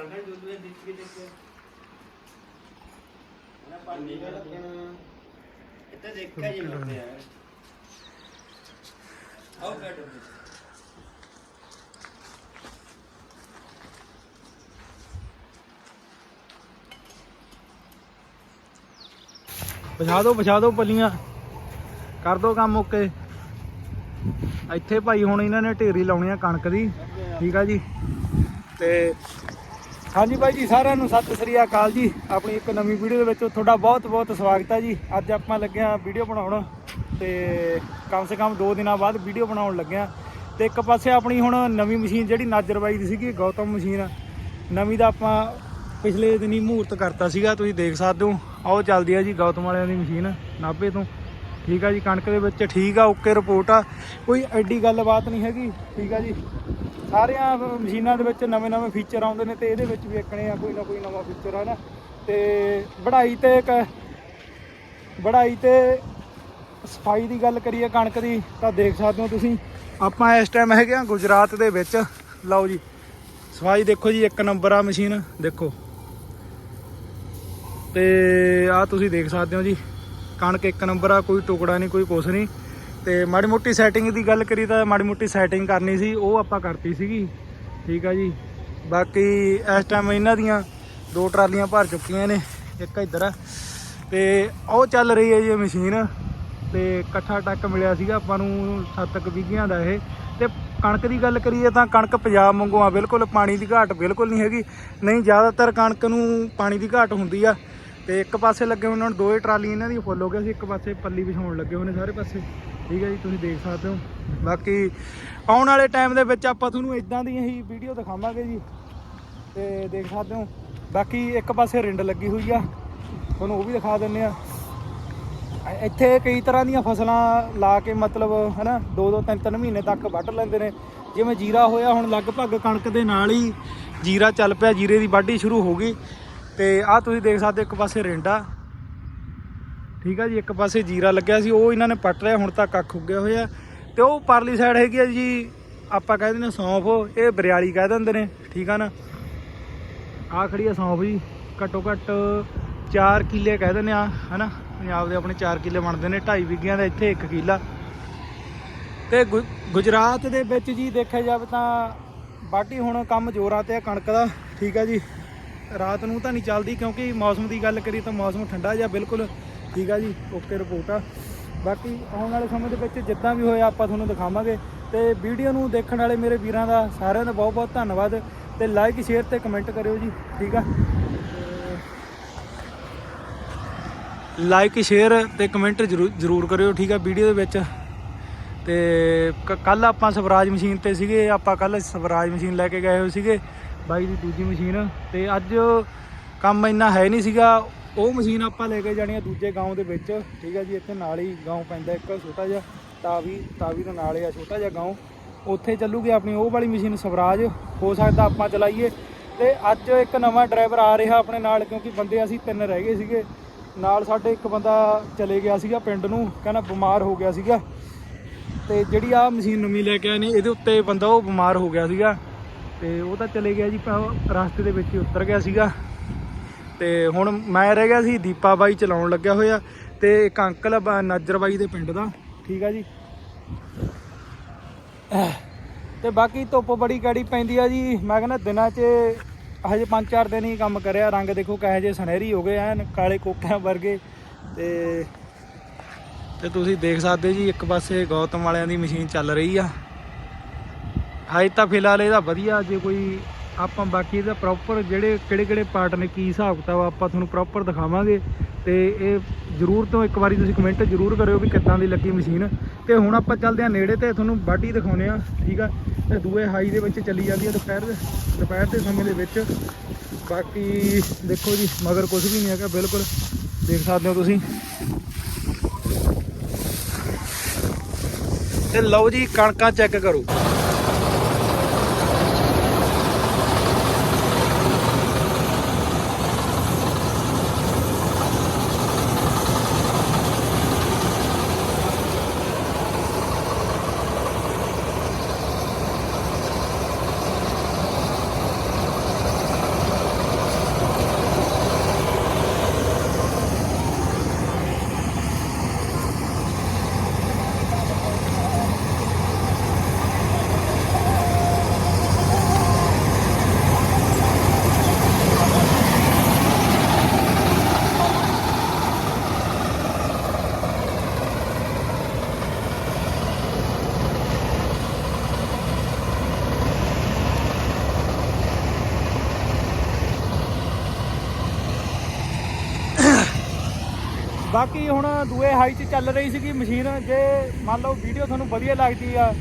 ਸਾਡੇ ਦੂਜੇ ਦਿੱਤ ਕੇ ਦੇਖੋ। ਨਾ ਪਾਣੀ ਦਾ ਰੱਖਣਾ ਇੱਥੇ ਦੇਖਿਆ ਜੀ ਲੋਕ ਯਾਰ ਆਓ ਬੈਠੋ ਪਛਾ ਦਿਓ ਪਛਾ ਦਿਓ ਪੱਲੀਆਂ। ਕਰ ਦਿਓ ਕੰਮ ਓਕੇ। ਇੱਥੇ ਭਾਈ ਹੁਣ ਇਹਨਾਂ ਨੇ ਢੇਰੀ ਲਾਉਣੀ ਆ ਕਣਕ ਦੀ। ਠੀਕ ਆ ਜੀ। ਤੇ ਹਾਂਜੀ ਭਾਈ ਜੀ, ਸਾਰਿਆਂ ਨੂੰ ਸਤਿ ਸ੍ਰੀ ਅਕਾਲ ਜੀ। ਆਪਣੀ ਇੱਕ ਨਵੀਂ ਵੀਡੀਓ ਦੇ ਵਿੱਚ ਤੁਹਾਡਾ ਬਹੁਤ ਬਹੁਤ ਸਵਾਗਤ ਹੈ ਜੀ। ਅੱਜ ਆਪਾਂ ਲੱਗੇ ਆ ਵੀਡੀਓ ਬਣਾਉਣ ਤੇ ਕਮ ਸੇ ਕਮ 2 ਦਿਨਾਂ ਬਾਅਦ ਵੀਡੀਓ ਬਣਾਉਣ ਲੱਗੇ ਆ ਤੇ ਇੱਕ ਪਾਸੇ ਆਪਣੀ ਹੁਣ ਨਵੀਂ ਮਸ਼ੀਨ ਜਿਹੜੀ ਨਾਜਰਬਾਈ ਦੀ ਸੀਗੀ, ਗੌਤਮ ਮਸ਼ੀਨ, ਨਵੀਂ ਦਾ ਆਪਾਂ ਪਿਛਲੇ ਦਿਨੀ ਮਹੂਰਤ ਕਰਤਾ ਸੀਗਾ, ਤੁਸੀਂ ਦੇਖ ਸਕਦੇ ਹੋ। ਆਓ ਚੱਲਦੀ ਆ ਜੀ, ਗੌਤਮ ਵਾਲਿਆਂ ਦੀ ਮਸ਼ੀਨ, ਨਾਭੇ ਤੋਂ। ਠੀਕ ਆ ਜੀ, ਕਣਕ ਦੇ ਵਿੱਚ ਠੀਕ ਆ, ਓਕੇ ਰਿਪੋਰਟ ਆ। ਕੋਈ ਐਡੀ ਗੱਲਬਾਤ ਨਹੀਂ ਹੈਗੀ। ਠੀਕ ਆ ਜੀ। ਸਾਰੀਆਂ ਮਸ਼ੀਨਾਂ ਦੇ ਵਿੱਚ ਨਵੇਂ ਨਵੇਂ ਫੀਚਰ ਆਉਂਦੇ ਨੇ ਤੇ ਇਹਦੇ ਵਿੱਚ ਵੀ ਇੱਕਣੇ ਆ, ਕੋਈ ਨਾ ਕੋਈ ਨਵਾਂ ਫੀਚਰ ਆ ਨਾ। ਤੇ ਬੜਾਈ ਤੇ ਇੱਕ, ਬੜਾਈ ਤੇ ਸਫ਼ਾਈ ਦੀ ਗੱਲ ਕਰੀਏ ਕਣਕ ਦੀ, ਤਾਂ ਦੇਖ ਸਕਦੇ ਹੋ ਤੁਸੀਂ, ਆਪਾਂ ਇਸ ਟਾਈਮ ਹੈਗੇ ਆ ਗੁਜਰਾਤ ਦੇ ਵਿੱਚ। ਲਓ ਜੀ, ਸਫ਼ਾਈ ਦੇਖੋ ਜੀ, ਇੱਕ ਨੰਬਰ ਆ ਮਸ਼ੀਨ, ਦੇਖੋ। ਤੇ ਆ ਤੁਸੀਂ ਦੇਖ ਸਕਦੇ ਹੋ ਜੀ, ਕਣਕ ਇੱਕ ਨੰਬਰ ਆ, ਕੋਈ ਟੁਕੜਾ ਨਹੀਂ, ਕੋਈ ਕੁਛ ਨਹੀਂ। ਤੇ ਮਾੜੀ ਮੋਟੀ ਸੈਟਿੰਗ ਦੀ ਗੱਲ ਕਰੀ ਤਾਂ ਮਾੜੀ ਮੋਟੀ ਸੈਟਿੰਗ ਕਰਨੀ ਸੀ, ਉਹ ਆਪਾਂ ਕਰਤੀ ਸੀਗੀ। ਠੀਕ ਆ ਜੀ। ਬਾਕੀ ਇਸ ਟਾਈਮ ਇਹਨਾਂ ਦੀਆਂ ਦੋ ਟਰਾਲੀਆਂ ਭਰ ਚੁੱਕੀਆਂ ਨੇ, ਇੱਕ ਇੱਧਰ ਆ। ਤੇ ਉਹ ਚੱਲ ਰਹੀ ਹੈ ਜੀ ਮਸ਼ੀਨ ਤੇ ਇਕੱਠਾ ਟੱਕ ਮਿਲਿਆ ਸੀਗਾ ਆਪਾਂ ਨੂੰ 7 ਵਿਗਿਆਂ ਦਾ ਇਹ। ਤੇ ਕਣਕ ਦੀ ਗੱਲ ਕਰੀਏ ਤਾਂ ਕਣਕ ਪੰਜਾਬ ਵਾਂਗੂ ਆ, ਬਿਲਕੁਲ ਪਾਣੀ ਦੀ ਘਾਟ ਬਿਲਕੁਲ ਨਹੀਂ ਹੈਗੀ। ਨਹੀਂ, ਜ਼ਿਆਦਾਤਰ ਕਣਕ ਨੂੰ ਪਾਣੀ ਦੀ ਘਾਟ ਹੁੰਦੀ ਆ। ਤੇ ਇੱਕ ਪਾਸੇ ਲੱਗੇ ਹੋਏ ਉਹਨਾਂ ਨੂੰ ਦੋਏ ਟਰਾਲੀ ਇਹਨਾਂ ਦੀ ਫੁੱਲ ਹੋ ਗਿਆ ਸੀ, ਇੱਕ ਪਾਸੇ ਪੱਲੀ ਵਿਛਾਉਣ ਲੱਗੇ ਹੋਏ ਨੇ ਸਾਰੇ ਪਾਸੇ। ਠੀਕ ਹੈ ਜੀ, ਤੁਸੀਂ ਦੇਖ ਸਕਦੇ ਹੋ। ਬਾਕੀ ਆਉਣ ਵਾਲੇ ਟਾਈਮ ਦੇ ਵਿੱਚ ਆਪਾਂ ਤੁਹਾਨੂੰ ਇਦਾਂ ਦੀਆਂ ਹੀ ਵੀਡੀਓ ਦਿਖਾਵਾਂਗੇ ਜੀ। ਤੇ ਦੇਖ ਸਕਦੇ ਹੋ, ਬਾਕੀ ਇੱਕ ਪਾਸੇ ਰਿੰਡ ਲੱਗੀ ਹੋਈ ਆ। ਤੁਹਾਨੂੰ ਉਹ ਵੀ ਦਿਖਾ ਦਿੰਨੇ ਆ। ਇੱਥੇ ਕਈ ਤਰ੍ਹਾਂ ਦੀਆਂ ਫਸਲਾਂ ਲਾ ਕੇ ਮਤਲਬ, ਹਨਾ, ਦੋ ਦੋ, ਤਿੰਨ ਤਿੰਨ ਮਹੀਨੇ ਤੱਕ ਵੱਢ ਲੈਂਦੇ ਨੇ। ਜਿਵੇਂ ਜੀਰਾ ਹੋਇਆ, ਹੁਣ ਲਗਭਗ ਕਣਕ ਦੇ ਨਾਲ ਹੀ ਜੀਰਾ ਚੱਲ ਪਿਆ, ਜੀਰੇ ਦੀ ਵਾਢੀ ਸ਼ੁਰੂ ਹੋ ਗਈ। ਤੇ ਆਹ ਤੁਸੀਂ ਦੇਖ ਸਕਦੇ ਹੋ, ਇੱਕ ਪਾਸੇ ਰਿੰਡਾ ਠੀਕ ਆ ਜੀ, ਇੱਕ ਪਾਸੇ ਜੀਰਾ ਲੱਗਿਆ ਸੀ, ਉਹ ਇਹਨਾਂ ਨੇ ਪੱਟ ਲਿਆ, ਹੁਣ ਤਾਂ ਕੱਖ ਉੱਗਿਆ ਹੋਇਆ। ਤੇ ਉਹ ਪਰਲੀ ਸਾਈਡ ਹੈਗੀ ਆ ਜੀ, ਆਪਾਂ ਕਹਿੰਦੇ ਨੇ ਸੌਂਫ, ਇਹ ਬਰਿਆਲੀ ਕਹਿ ਦਿੰਦੇ ਨੇ, ਠੀਕ ਆ ਨਾ? ਆ ਖੜੀ ਆ ਸੌਂਫ ਜੀ, ਘੱਟੋ ਘੱਟ 4 ਕਿੱਲੇ ਕਹਿ ਦਿੰਦੇ ਆ, ਹਨਾ? ਪੰਜਾਬ ਦੇ ਆਪਣੇ 4 ਕਿੱਲੇ ਬਣਦੇ ਨੇ 2.5 ਵਿਗਿਆਂ ਦਾ ਇੱਥੇ 1 ਕਿੱਲਾ। ਤੇ ਗੁ- ਗੁਜਰਾਤ ਦੇ ਵਿੱਚ ਜੀ ਦੇਖਿਆ ਜਾਵੇ ਤਾਂ ਬਾਟੀ ਹੁਣ ਕੰਮ ਜ਼ੋਰਾਂ ਤੇ ਆ ਕਣਕ ਦਾ, ਠੀਕ ਆ ਜੀ। ਰਾਤ ਨੂੰ ਤਾਂ ਨਹੀਂ ਚੱਲਦੀ, ਕਿਉਂਕਿ ਮੌਸਮ ਦੀ ਗੱਲ ਕਰੀ ਤਾਂ ਮੌਸਮ ਠੰਡਾ ਜਿਹਾ ਬਿਲਕੁਲ। ਠੀਕ ਆ ਜੀ ਓਕੇ ਰਿਪੋਰਟ ਆ। ਬਾਕੀ ਆਉਣ ਵਾਲੇ ਸਮੇਂ ਦੇ ਵਿੱਚ ਜਿੱਦਾਂ ਵੀ ਹੋਇਆ ਆਪਾਂ ਤੁਹਾਨੂੰ ਦਿਖਾਵਾਂਗੇ। ਤੇ ਵੀਡੀਓ ਨੂੰ ਦੇਖਣ ਵਾਲੇ ਮੇਰੇ ਵੀਰਾਂ ਦਾ ਸਾਰਿਆਂ ਦਾ ਬਹੁਤ ਬਹੁਤ ਧੰਨਵਾਦ ਤੇ ਲਾਈਕ ਸ਼ੇਅਰ ਤੇ ਕਮੈਂਟ ਕਰਿਓ ਜੀ, ਠੀਕ ਆ? ਲਾਈਕ ਸ਼ੇਅਰ ਤੇ ਕਮੈਂਟ ਜ਼ਰੂਰ ਜ਼ਰੂਰ ਕਰਿਓ, ਠੀਕ ਆ ਵੀਡੀਓ ਦੇ ਵਿੱਚ। ਤੇ ਕੱਲ ਆਪਾਂ ਸਵਰਾਜ ਮਸ਼ੀਨ ਤੇ ਸੀਗੇ, ਆਪਾਂ ਕੱਲ ਸਵਰਾਜ ਮਸ਼ੀਨ ਲੈ ਕੇ ਗਏ ਹੋਏ ਸੀਗੇ, ਬਾਈ ਦੀ ਦੂਜੀ ਮਸ਼ੀਨ। ਤੇ ਅੱਜ ਕੰਮ ਇੰਨਾ ਹੈ ਨਹੀਂ ਸੀਗਾ ਉਹ ਮਸ਼ੀਨ ਆਪਾਂ ਲੈ ਕੇ ਜਾਣੀ ਆ ਦੂਜੇ ਗਾਉਂ ਦੇ ਵਿੱਚ। ਠੀਕ ਹੈ ਜੀ, ਇੱਥੇ ਨਾਲ ਹੀ ਗਾਉਂ ਪੈਂਦਾ ਇੱਕ ਛੋਟਾ ਜਿਹਾ, ਤਾਵੀ ਤਾਵੀ ਦੇ ਨਾਲ ਆ ਛੋਟਾ ਜਿਹਾ ਗਾਉਂ। ਉੱਥੇ ਚੱਲੂਗੇ ਆਪਣੀ ਉਹ ਵਾਲੀ ਮਸ਼ੀਨ ਸਵਰਾਜ। ਹੋ ਸਕਦਾ ਆਪਾਂ ਚਲਾਈਏ। ਤੇ ਅੱਜ ਇੱਕ ਨਵਾਂ ਡਰਾਈਵਰ ਆ ਰਿਹਾ ਆਪਣੇ ਨਾਲ, ਕਿਉਂਕਿ ਬੰਦੇ ਅਸੀਂ ਤਿੰਨ ਰਹਿ ਗਏ ਸੀਗੇ। ਨਾਲ ਸਾਡੇ ਇੱਕ ਬੰਦਾ ਚਲੇ ਗਿਆ ਸੀਗਾ ਪਿੰਡ ਨੂੰ, ਕਹਿੰਦਾ ਬਿਮਾਰ ਹੋ ਗਿਆ ਸੀਗਾ। ਤੇ ਜਿਹੜੀ ਆ ਮਸ਼ੀਨ ਨਵੀਂ ਲੈ ਕੇ ਆਏ ਇਹਦੇ ਉੱਤੇ ਬੰਦਾ ਉਹ ਬਿਮਾਰ ਹੋ ਗਿਆ ਸੀਗਾ। ਤੇ ਉਹ ਤਾਂ ਚਲੇ ਗਿਆ ਜੀ ਰਸਤੇ ਦੇ ਵਿੱਚ ਹੀ ਉਤਰ ਗਿਆ ਸੀਗਾ। ਤੇ ਹੁਣ ਮੈਂ ਰਹਿ ਗਿਆ ਸੀ ਦੀਪਾ ਬਾਈ ਚਲਾਉਣ ਲੱਗਿਆ ਹੋਇਆ ਤੇ ਇੱਕ ਅੰਕਲ ਆ ਨਾਜਰ ਬਾਈ ਦੇ ਪਿੰਡ ਦਾ। ਠੀਕ ਆ ਜੀ। ਤੇ ਬਾਕੀ ਧੁੱਪ ਬੜੀ ਕੜੀ ਪੈਂਦੀ ਆ ਜੀ। ਮੈਂ ਕਹਿੰਦਾ ਦਿਨਾਂ 'ਚ ਹਜੇ 5-4 ਦਿਨ ਹੀ ਕੰਮ ਕਰਿਆ। ਰੰਗ ਦੇਖੋ ਕਹੇ ਜੇ ਸੁਨਹਿਰੀ ਹੋ ਗਏ ਐਨ, ਕਾਲੇ ਕੋਕਿਆਂ ਵਰਗੇ। ਤੇ ਤੇ ਤੁਸੀਂ ਦੇਖ ਸਕਦੇ ਜੀ, ਇੱਕ ਪਾਸੇ ਗੌਤਮ ਵਾਲਿਆਂ ਦੀ ਮਸ਼ੀਨ ਚੱਲ ਰਹੀ ਆ। ਹਾਈ ਤਾਂ ਫਿਲਹਾਲ ਇਹਦਾ ਵਧੀਆ, ਜੇ ਕੋਈ ਆਪਾਂ ਬਾਕੀ ਇਹਦਾ ਪ੍ਰੋਪਰ ਜਿਹੜੇ ਕਿਹੜੇ ਕਿਹੜੇ ਪਾਰਟ ਨੇ, ਕੀ ਹਿਸਾਬ ਕਿਤਾਬ ਆਪਾਂ ਤੁਹਾਨੂੰ ਪ੍ਰੋਪਰ ਦਿਖਾਵਾਂਗੇ। ਤੇ ਇਹ ਜ਼ਰੂਰ ਤੋਂ ਇੱਕ ਵਾਰੀ ਤੁਸੀਂ ਕਮੈਂਟ ਜ਼ਰੂਰ ਕਰਿਓ ਵੀ ਕਿੱਦਾਂ ਦੀ ਲੱਗੀ ਮਸ਼ੀਨ ਤੇ ਹੁਣ ਆਪਾਂ ਚੱਲਦੇ ਆ ਨੇੜੇ ਤੇ, ਤੁਹਾਨੂੰ ਬਾਡੀ ਦਿਖਾਉਨੇ ਆ ਠੀਕ ਆ? ਤੇ ਦੂਏ ਹਾਈ ਦੇ ਵਿੱਚ ਚੱਲੀ ਜਾਂਦੀ ਆ ਦੁਪਹਿਰ ਦੇ ਦੁਪਹਿਰ ਦੇ ਸਮੇਂ ਦੇ ਵਿੱਚ। ਬਾਕੀ ਦੇਖੋ ਜੀ, ਮਗਰ ਕੁਝ ਵੀ ਨਹੀਂ ਹੈਗਾ, ਬਿਲਕੁਲ ਦੇਖ ਸਕਦੇ ਹੋ ਤੁਸੀਂ। ਤੇ ਲਓ ਜੀ, ਕਣਕਾਂ ਚੈੱਕ ਕਰੋ। ਬਾਕੀ ਹੁਣ ਦੂਏ ਹਾਈ 'ਚ ਚੱਲ ਰਹੀ ਸੀਗੀ ਮਸ਼ੀਨ, ਜੇ ਮੰਨ ਲਓ ਵੀਡੀਓ ਤੁਹਾਨੂੰ ਵਧੀਆ ਲੱਗਦੀ ਆ,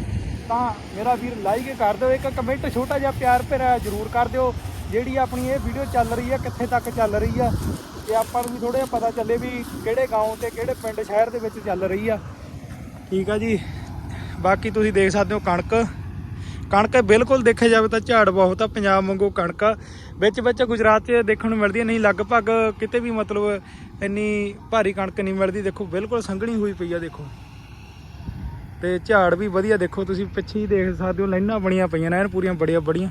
ਤਾਂ ਮੇਰਾ ਵੀਰ ਲਾਈਕ ਕਰ ਦਿਓ, ਇੱਕ ਕਮੈਂਟ ਛੋਟਾ ਜਿਹਾ ਪਿਆਰ ਭਰਿਆ ਜ਼ਰੂਰ ਕਰ ਦਿਓ, ਜਿਹੜੀ ਆਪਣੀ ਇਹ ਵੀਡੀਓ ਚੱਲ ਰਹੀ ਆ, ਕਿੱਥੇ ਤੱਕ ਚੱਲ ਰਹੀ ਆ, ਤੇ ਆਪਾਂ ਨੂੰ ਵੀ ਥੋੜਾ ਜਿਹਾ ਪਤਾ ਚੱਲੇ ਵੀ ਕਿਹੜੇ ਗਾਉਂ ਤੇ ਕਿਹੜੇ ਪਿੰਡ ਸ਼ਹਿਰ ਦੇ ਵਿੱਚ ਚੱਲ ਰਹੀ ਆ। ਠੀਕ ਆ ਜੀ, ਬਾਕੀ ਤੁਸੀਂ ਦੇਖ ਸਕਦੇ ਹੋ ਕਣਕ ਕਣਕ ਬਿਲਕੁਲ ਦੇਖਿਆ ਜਾਵੇ ਤਾਂ ਝਾੜ ਬਹੁਤ ਆ, ਪੰਜਾਬ ਵਾਂਗੂ ਕਣਕ। ਆ ਵਿੱਚ ਵਿੱਚ ਗੁਜਰਾਤ 'ਚ ਦੇਖਣ ਨੂੰ ਮਿਲਦੀ ਨਹੀਂ ਲਗਭਗ ਕਿਤੇ ਵੀ ਮਤਲਬ ਇੰਨੀ ਭਾਰੀ ਕਣਕ ਨਹੀਂ ਮਿਲਦੀ। ਦੇਖੋ, ਬਿਲਕੁਲ ਸੰਘਣੀ ਹੋਈ ਪਈ ਆ, ਦੇਖੋ। ਤੇ ਝਾੜ ਵੀ ਵਧੀਆ, ਦੇਖੋ ਤੁਸੀਂ ਪਿੱਛੇ ਹੀ ਦੇਖ ਸਕਦੇ ਹੋ, ਲਾਈਨਾਂ ਬਣੀਆਂ ਪਈਆਂ ਨੇ, ਐਨ ਪੂਰੀਆਂ ਬੜੀਆਂ ਬੜੀਆਂ।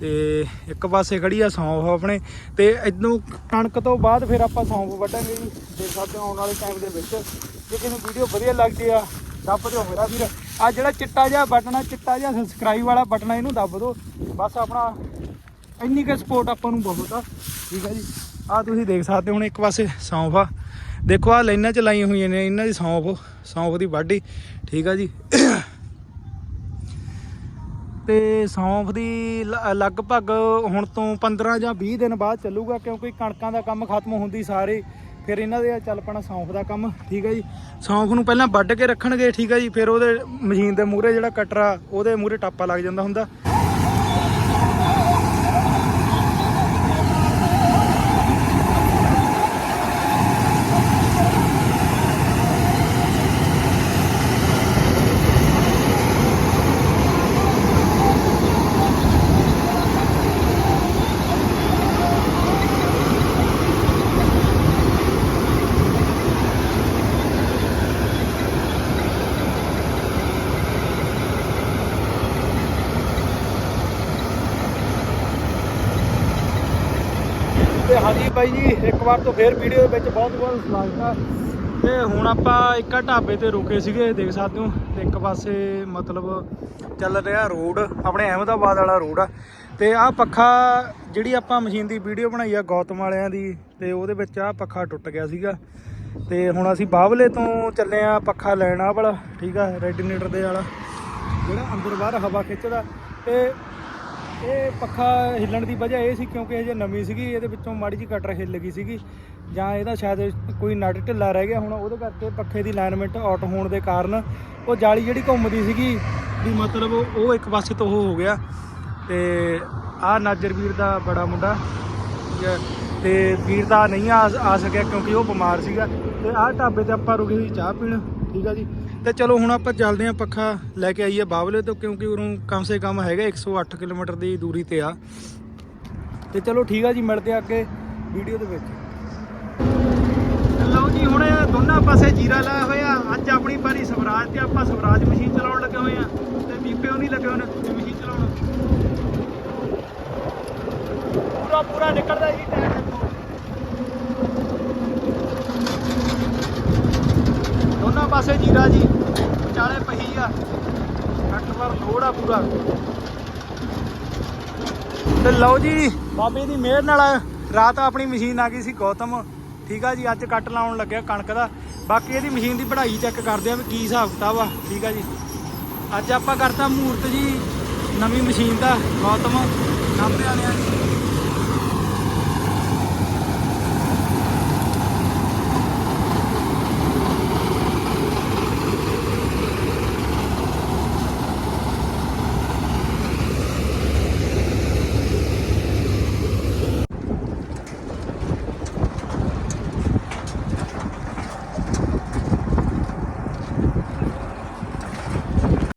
ਤੇ ਇੱਕ ਪਾਸੇ ਖੜੀ ਆ ਸੌਂਫ ਆਪਣੇ। ਤੇ ਇਦੋਂ ਕਣਕ ਤੋਂ ਬਾਅਦ ਫਿਰ ਆਪਾਂ ਸੌਂਫ ਵੱਢਾਂਗੇ ਜੀ। ਦੇਖ ਸਕਦੇ ਹੋ, ਆਉਣ ਵਾਲੇ ਟਾਈਮ ਦੇ ਵਿੱਚ। ਜੇ ਕਿਸੇ ਨੂੰ ਵੀਡੀਓ ਵਧੀਆ ਲੱਗਦੀ ਆ, ਦੱਬ ਦਿਓ ਮੇਰਾ ਵੀਰ। ਆ ਜਿਹੜਾ ਚਿੱਟਾ ਜਿਹਾ ਬਟਨ ਆ, ਚਿੱਟਾ ਜਿਹਾ ਸਬਸਕ੍ਰਾਈਬ ਵਾਲਾ ਬਟਨ ਆ, ਇਹਨੂੰ ਦੱਬ ਦਿਓ। ਬਸ ਆਪਣਾ ਇੰਨੀ ਕੁ ਸਪੋਰਟ ਆਪਾਂ ਨੂੰ ਬਹੁਤ ਆ। ਠੀਕ ਆ ਜੀ। ਆ ਤੁਸੀਂ ਦੇਖ ਸਕਦੇ ਹੋ ਹੁਣ ਇੱਕ ਪਾਸੇ ਸੌਂਫ ਆ। ਦੇਖੋ ਆ ਲਾਈਨਾਂ ਚ ਲਾਈਆਂ ਹੋਈਆਂ ਨੇ, ਇਹਨਾਂ ਦੀ ਸੌਂਫ ਸੌਂਫ ਦੀ ਵਾਢੀ। ਠੀਕ ਆ ਜੀ। ਤੇ ਸੌਂਫ ਦੀ ਲ- ਲਗਭਗ ਹੁਣ ਤੋਂ 15 ਜਾਂ 20 ਦਿਨ ਬਾਅਦ ਚੱਲੂਗਾ, ਕਿਉਂਕਿ ਕਣਕਾਂ ਦਾ ਕੰਮ ਖਤਮ ਹੁੰਦੀ ਸਾਰੇ। ਫਿਰ ਇਹਨਾਂ ਦੇ ਚੱਲ ਪੈਣਾ ਸੌਂਫ ਦਾ ਕੰਮ, ਠੀਕ ਹੈ ਜੀ। ਸੌਂਫ ਨੂੰ ਪਹਿਲਾਂ ਵੱਢ ਕੇ ਰੱਖਣਗੇ, ਠੀਕ ਹੈ ਜੀ। ਫਿਰ ਉਹਦੇ ਮਸ਼ੀਨ ਦੇ ਮੂਹਰੇ ਜਿਹੜਾ ਕਟਰਾ, ਉਹਦੇ ਮੂਹਰੇ ਟਾਪਾ ਲੱਗ ਜਾਂਦਾ ਹੁੰਦਾ ਤੇ ਹਾਂਜੀ ਬਾਈ ਜੀ, ਇੱਕ ਵਾਰ ਤੋਂ ਫੇਰ ਵੀਡੀਓ ਦੇ ਵਿੱਚ ਬਹੁਤ ਬਹੁਤ ਸਵਾਗਤ ਆ। ਤੇ ਹੁਣ ਆਪਾਂ ਇੱਕ ਢਾਬੇ ਤੇ ਰੁਕੇ ਸੀਗੇ, ਦੇਖ ਸਕਦੇ ਹੋ। ਤੇ ਇੱਕ ਪਾਸੇ ਮਤਲਬ ਚੱਲ ਰਿਹਾ ਰੋਡ, ਆਪਣੇ ਅਹਿਮਦਾਬਾਦ ਵਾਲਾ ਰੋਡ ਆ। ਤੇ ਆਹ ਪੱਖਾ ਜਿਹੜੀ ਆਪਾਂ ਮਸ਼ੀਨ ਦੀ ਵੀਡੀਓ ਬਣਾਈ ਆ, ਗੌਤਮ ਵਾਲਿਆਂ ਦੀ, ਤੇ ਉਹਦੇ ਵਿੱਚ ਆਹ ਪੱਖਾ ਟੁੱਟ ਗਿਆ ਸੀਗਾ। ਤੇ ਹੁਣ ਅਸੀਂ ਬਾਹਵਲੇ ਤੋਂ ਚੱਲੇ ਆ ਪੱਖਾ ਲੈਣ ਆ ਵਾਲਾ, ਠੀਕ ਆ, ਰੈਡੀਨੇਟਰ ਦੇ ਵਾਲਾ, ਜਿਹੜਾ ਅੰਦਰ ਬਾਹਰ ਹਵਾ ਖਿੱਚਦਾ। ਤੇ ਇਹ ਪੱਖਾ ਹਿੱਲਣ ਦੀ ਵਜ੍ਹਾ ਇਹ ਸੀ ਕਿਉਂਕਿ ਇਹ ਜੇ ਨਵੀਂ ਸੀਗੀ ਇਹਦੇ ਵਿੱਚੋਂ ਮਾੜੀ ਜਿਹੀ ਕਟਰ ਹਿੱਲ ਗਈ ਸੀਗੀ। ਜਾਂ ਇਹਦਾ ਸ਼ਾਇਦ ਕੋਈ ਨਟ ਢਿੱਲਾ ਰਹਿ ਗਿਆ ਹੁਣ ਉਹਦੇ ਕਰਕੇ ਪੱਖੇ ਦੀ ਅਲਾਈਨਮੈਂਟ ਆਟ ਹੋਣ ਦੇ ਕਾਰਨ ਉਹ ਜਾਲੀ ਜਿਹੜੀ ਘੁੰਮਦੀ ਸੀਗੀ ਵੀ ਮਤਲਬ ਉਹ ਇੱਕ ਪਾਸੇ ਤੋਂ ਉਹ ਹੋ ਗਿਆ। ਤੇ ਆਹ ਨਾਜਰ ਵੀਰ ਦਾ ਬੜਾ ਮੁੰਡਾ ਠੀਕ ਹੈ, ਤੇ ਵੀਰ ਦਾ ਨਹੀਂ ਆ ਆ ਸਕਿਆ ਕਿਉਂਕਿ ਉਹ ਬਿਮਾਰ ਸੀਗਾ। ਤੇ ਆਹ ਢਾਬੇ ਤੇ ਆਪਾਂ ਰੁਕੇ ਸੀ ਚਾਹ ਪੀਣ ਠੀਕ ਆ ਜੀ। ਤੇ ਚਲੋ ਹੁਣ ਆਪਾਂ ਚੱਲਦੇ ਆਂ ਪੱਖਾ ਲੈ ਕੇ ਆਈਏ ਬਾਵਲੇ ਤੋਂ, ਕਿਉਂਕਿ ਉਰੋਂ ਕਮ ਸੇ ਕਮ ਹੈਗਾ 108 ਕਿਲੋਮੀਟਰ ਦੀ ਦੂਰੀ ਤੇ ਆ। ਤੇ ਚਲੋ ਠੀਕ ਆ ਜੀ, ਮਿਲਦੇ ਆ ਅੱਗੇ ਵੀਡੀਓ ਦੇ ਵਿੱਚ। ਲਓ ਜੀ, ਹੁਣ ਦੋਨਾਂ ਪਾਸੇ ਜੀਰਾ ਲਾਇਆ ਹੋਇਆ। ਅੱਜ ਆਪਣੀ ਪਾਰੀ ਸਵਰਾਜ ਤੇ ਆਪਾਂ ਸਵਰਾਜ ਮਸ਼ੀਨ ਚਲਾਉਣ ਲੱਗੇ ਹੋਏ ਆ ਤੇ ਦੀਪੇ ਉਹ ਨਹੀਂ ਲੱਗੇ ਹੋਏ ਨੇ ਮਸ਼ੀਨ ਚਲਾਉਣ। ਪੂਰਾ ਪੂਰਾ ਨਿਕਲਦਾ ਜੀ, ਟਾਇਰ ਦੇਖੋ ਦੋਨਾਂ ਪਾਸੇ ਜੀਰਾ ਜੀ। ਵਿਚਾਲੇ ਪਹੀ ਆ। ਕੱਟ ਪਰ ਲੋੜ ਆ ਪੂਰਾ। ਤੇ ਲਓ ਜੀ, ਬਾਬੇ ਦੀ ਮਿਹਰ ਨਾਲ ਰਾਤ ਆਪਣੀ ਮਸ਼ੀਨ ਆ ਗਈ ਸੀ ਗੌਤਮ। ਠੀਕ ਆ ਜੀ, ਅੱਜ ਕੱਟ ਲਾਉਣ ਲੱਗਿਆ ਕਣਕ ਦਾ। ਬਾਕੀ ਇਹਦੀ ਮਸ਼ੀਨ ਦੀ ਪੜ੍ਹਾਈ ਚੈੱਕ ਕਰਦੇ ਆ ਵੀ ਕੀ ਹਿਸਾਬ ਕਿਤਾਬ ਆ। ਠੀਕ ਆ ਜੀ। ਅੱਜ ਆਪਾਂ ਕਰਤਾ ਮੂਰਤ ਜੀ, ਨਵੀਂ ਮਸ਼ੀਨ ਦਾ। ਗੌਤਮ ਨਾਭੇ ਵਾਲਿਆਂ ਦੀ।